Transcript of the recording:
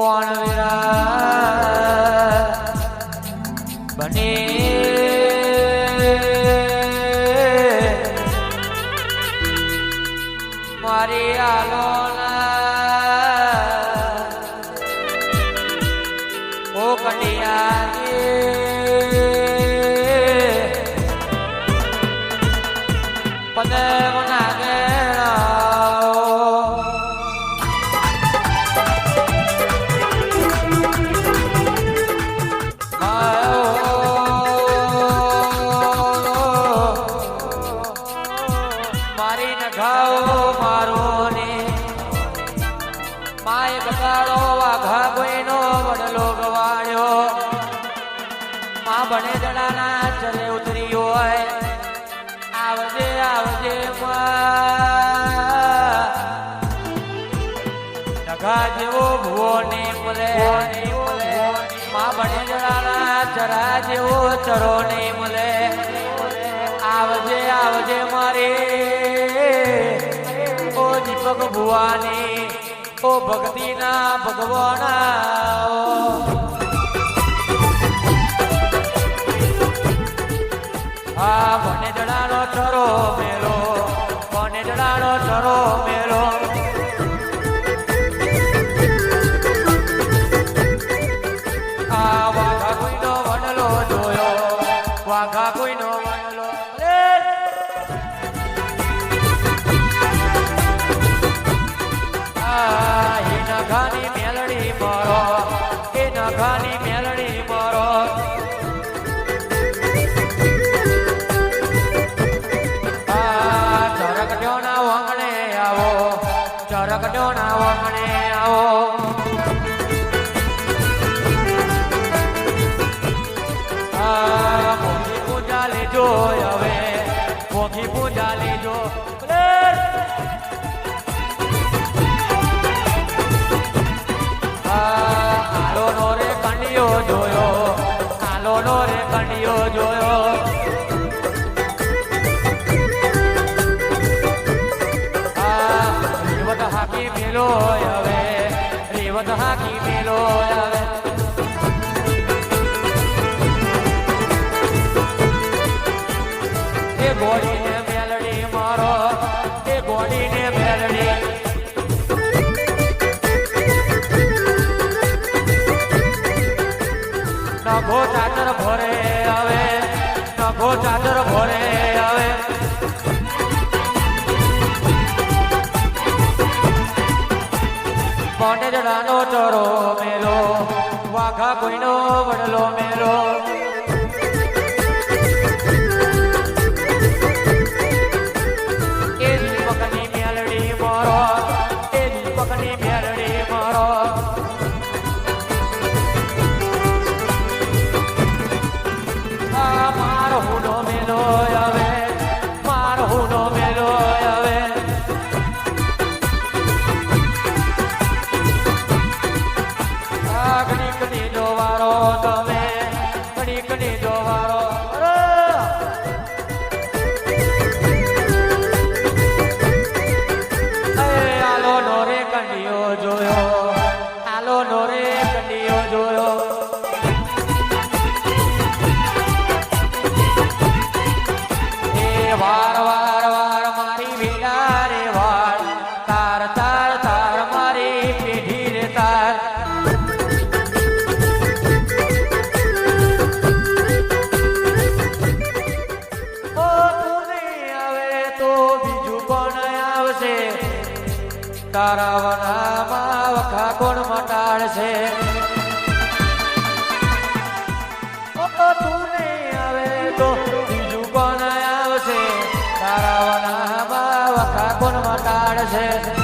કોણ વિરા બને? મારી આલોના ઓ કડિયા પદે વનાગે મારી ચલે ઉતરી હોય. આવજે આવજે ડગા જેવો ભુવો ને મળે માં બને ચરા જેવો ચરો ને મળે આવજે આવજે મારે. ઓ દીપક ભુવાની, ઓ ભક્તિના ભગવાના. ચરો મેલો કોને જડાનો ચરો મેલો આ વાઘા કોઈનો વડલો જોયો, વાઘા કોઈનો આ એ! નખાની મેલડી મારો. ચરકટ્યોના વાંગણે આવો હવે મોખી પૂજા લેજો. લે! નો રે કંડિયો જોયો રે કંડિયો જોયો. મેલો હવે, રેવત હાકી મેલો હવે. એ ગોળીને મેલડી મારો, એ ગોળીને મેલડી. નભો ચાદર ભરે આવે નભો ચાદર ભરે આવે ચરો મેલો વાઘા કોઈનો વડલો મેલો તો બીજું પણ આવશે. તારા વનામાં વખા કોણ મટાડશે તો બીજું પણ આવશે. તારા વનામાં વખા કોણ મટાડશે.